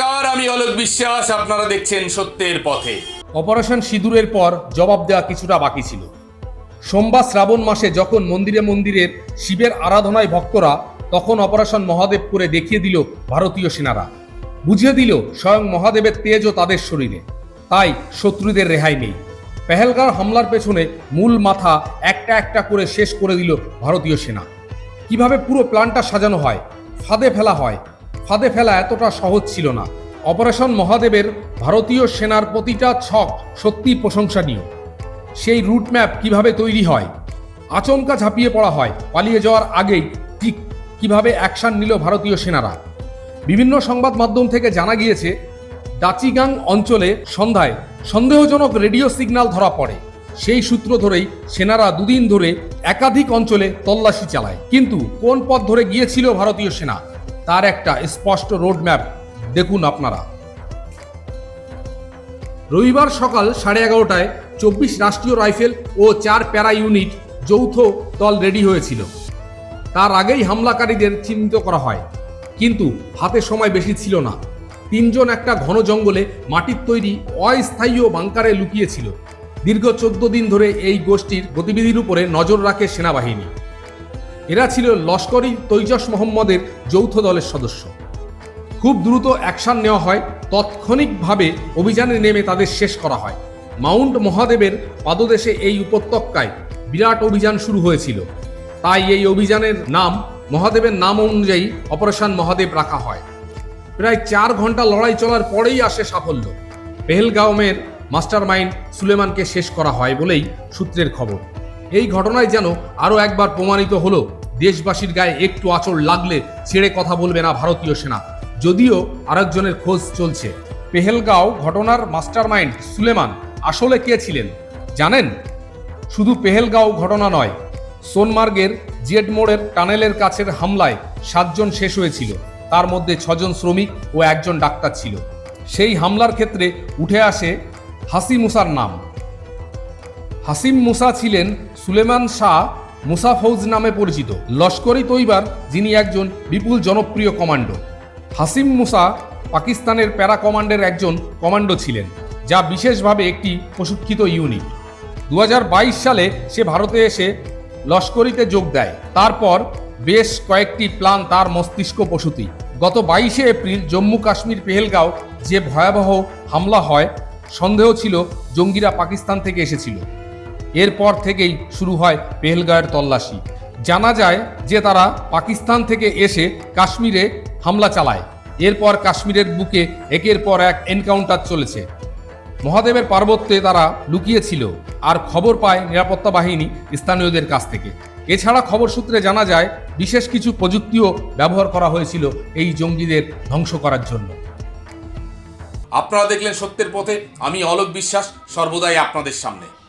নমস্কার, আমি অলোক বিশ্বাস, আপনারা দেখছেন সত্যের পথে। অপারেশন সিঁদুরের পর জবাব দেওয়া কিছুটা বাকি ছিল। সোমবার শ্রাবণ মাসে যখন মন্দিরে মন্দিরের শিবের আরাধনায় ভক্তরা, তখন অপারেশন মহাদেব করে দেখিয়ে দিল ভারতীয় সেনারা। বুঝিয়ে দিল স্বয়ং মহাদেবের তেজও তাদের শরীরে। তাই শত্রুদের রেহাই নেই। পেহেলগাঁও হামলার পেছনে মূল মাথা একটা একটা করে শেষ করে দিল ভারতীয় সেনা। কীভাবে পুরো প্ল্যানটা সাজানো হয়, ফাঁদে ফেলা হয় ফাঁদে ফেলা এতটা সহজ ছিল না। অপারেশন মহাদেবের ভারতীয় সেনার প্রতিটা ছক সত্যি প্রশংসনীয়। সেই রুট ম্যাপ কীভাবে তৈরি হয়, আচমকা ঝাঁপিয়ে পড়া হয়, পালিয়ে যাওয়ার আগেই ঠিক কীভাবে অ্যাকশন নিল ভারতীয় সেনারা। বিভিন্ন সংবাদ মাধ্যম থেকে জানা গিয়েছে ডাচিগাং অঞ্চলে সন্ধ্যায় সন্দেহজনক রেডিও সিগন্যাল ধরা পড়ে। সেই সূত্র ধরেই সেনারা দুদিন ধরে একাধিক অঞ্চলে তল্লাশি চালায়। কিন্তু কোন পথ ধরে গিয়েছিল ভারতীয় সেনা? তার একটা স্পষ্ট রোডম্যাপ দেখুন আপনারা। রবিবার সকাল সাড়ে এগারোটায় চব্বিশ রাষ্ট্রীয় রাইফেল ও চার প্যারা ইউনিট যৌথ দল রেডি হয়েছিল। তার আগেই হামলাকারীদের চিহ্নিত করা হয়। কিন্তু হাতে সময় বেশি ছিল না। তিনজন একটা ঘন জঙ্গলে মাটির তৈরি অস্থায়ী বাংকারে লুকিয়েছিল। দীর্ঘ চোদ্দ দিন ধরে এই গোষ্ঠীর গতিবিধির উপরে নজর রাখে সেনাবাহিনী। এরা ছিল লস্করি তৈজস মোহাম্মদের যৌথ দলের সদস্য। খুব দ্রুত অ্যাকশন নেওয়া হয়, তাৎক্ষণিকভাবে অভিযানে নেমে তাদের শেষ করা হয়। মাউন্ট মহাদেবের পাদদেশে এই উপত্যকায় বিরাট অভিযান শুরু হয়েছিল। তাই এই অভিযানের নাম, মহাদেবের নাম অনুযায়ী অপারেশন মহাদেব রাখা হয়। প্রায় চার ঘণ্টা লড়াই চলার পরেই আসে সাফল্য। পেহেলগাঁওমের মাস্টার মাইন্ড সুলেমানকে শেষ করা হয় বলেই সূত্রের খবর। এই ঘটনায় যেন আরও একবার প্রমাণিত হলো দেশবাসীর গায়ে একটু আঁচড় লাগলে ছেড়ে কথা বলবে না ভারতীয় সেনা। যদিও আরেকজনের খোঁজ চলছে। পেহেলগাঁও ঘটনার মাস্টারমাইন্ড সুলেমান আসলে কে ছিলেন? জানেন? শুধু পেহেলগাঁও ঘটনা নয়, সোনমার্গের জেড মোড়ের টানেলের কাছের হামলায় সাতজন শেষ হয়েছিল। তার মধ্যে ছজন শ্রমিক ও একজন ডাক্তার ছিল। সেই হামলার ক্ষেত্রে উঠে আসে হাসি মুসার নাম। হাসিম মুসা ছিলেন সুলেমান শাহ মুসা ফৌজ নামে পরিচিত লস্করি তৈবার, যিনি একজন বিপুল জনপ্রিয় কমান্ডো। হাসিম মুসা পাকিস্তানের প্যারা কমান্ডের একজন কমান্ডো ছিলেন, যা বিশেষভাবে একটি প্রশিক্ষিত ইউনিট। দু হাজার বাইশ সালে সে ভারতে এসে লস্করিতে যোগ দেয়। তারপর বেশ কয়েকটি প্ল্যান তার মস্তিষ্ক প্রসূতি। গত বাইশে এপ্রিল জম্মু কাশ্মীর পেহেলগাঁও যে ভয়াবহ হামলা হয়, সন্দেহ ছিল জঙ্গিরা পাকিস্তান থেকে এসেছিল। এরপর থেকেই শুরু হয় পেহেলগাঁওয়ের তল্লাশি। জানা যায় যে তারা পাকিস্তান থেকে এসে কাশ্মীরে হামলা চালায়। এরপর কাশ্মীরের বুকে একের পর এক এনকাউন্টার চলেছে। মহাদেবের পার্বত্যে তারা লুকিয়েছিল আর খবর পায় নিরাপত্তা বাহিনী স্থানীয়দের কাছ থেকে। এছাড়া খবর সূত্রে জানা যায়, বিশেষ কিছু প্রযুক্তিও ব্যবহার করা হয়েছিল এই জঙ্গিদের ধ্বংস করার জন্য। আপনারা দেখলেন সত্যের পথে। আমি অলোক বিশ্বাস, সর্বদাই আপনাদের সামনে।